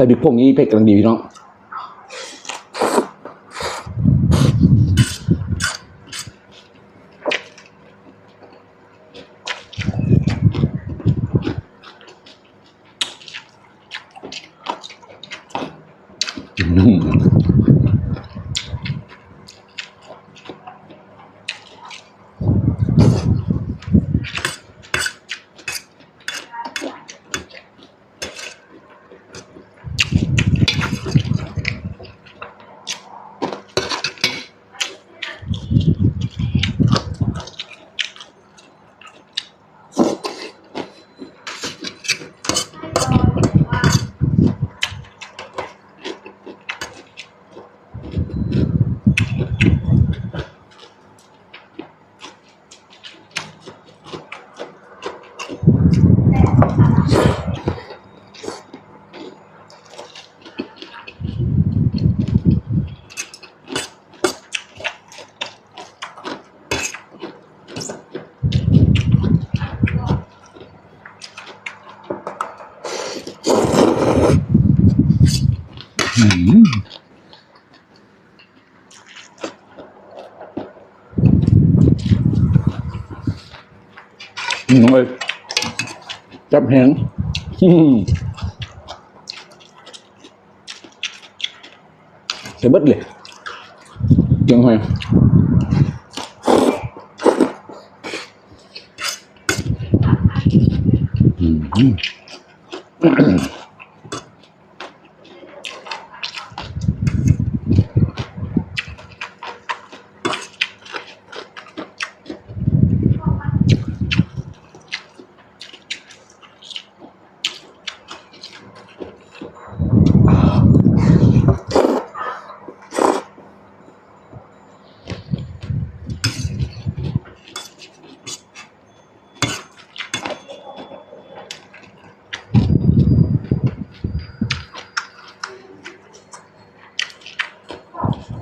ส่พริกผงนี้เผ็ดกำลังดีพี่น้อง อืมเลยจับแหง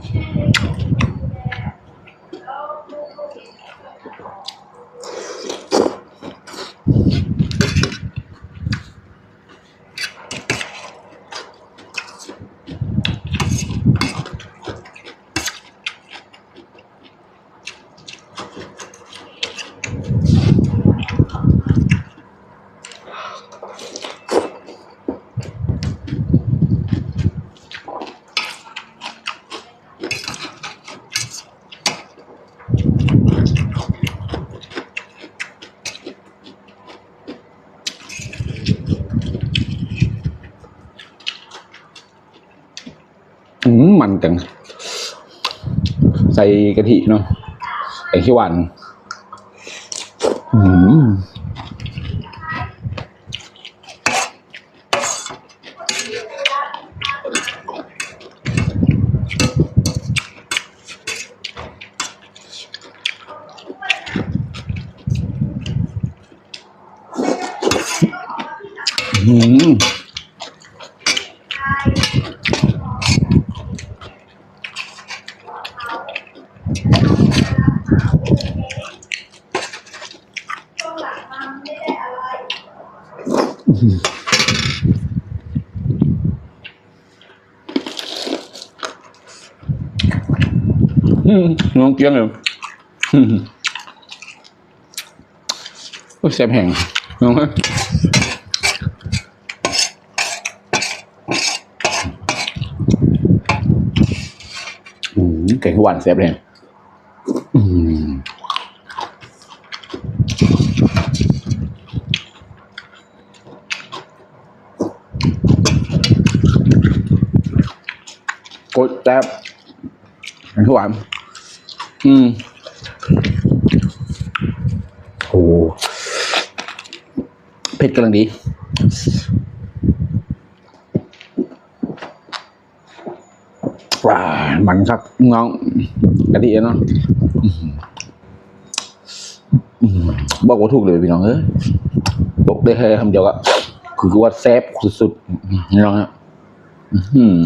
channel. มจะเบิดเลยยังไงอืมมันจัง ใส่กะทิเนาะใส่ขี้หวานอืมอืม น้องเกี้ยงเลยโอ้แซ่บแห้งน้องเอ้ยอืมแกงเขียวหวานแซ่บแห้ง กดแซ่บแกงเขียวหวานอืมโอ้เผ็ดกำลังดีว้ามันครับน้องกะทิเนาะอื้อหืออื้อหือบอกว่าถูกเลยพี่น้องเอ้ยบอกได้แค่คำเดียวก็คือว่าแซ่บสุดๆนี่น้องฮะอื้อหืออ่าอืม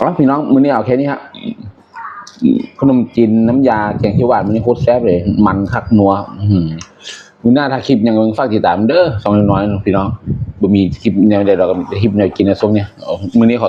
อ๋อพี่น้องมื้อนี้เอาแค่นี้ฮะอืมขนมจีนน้ำยาแกงเขียวหวานมันนี่โคตรแซ่บเลย มันคักนัวอื้อหือมือหน้าถ้าคลิปยังมึงฝากติดตามเด้อสองน้อยๆพี่น้องบ่มีคลิปแนวใดดอกก็มีคลิปแนวกินนซุ้มเนี่ยมื้อนี้ขอ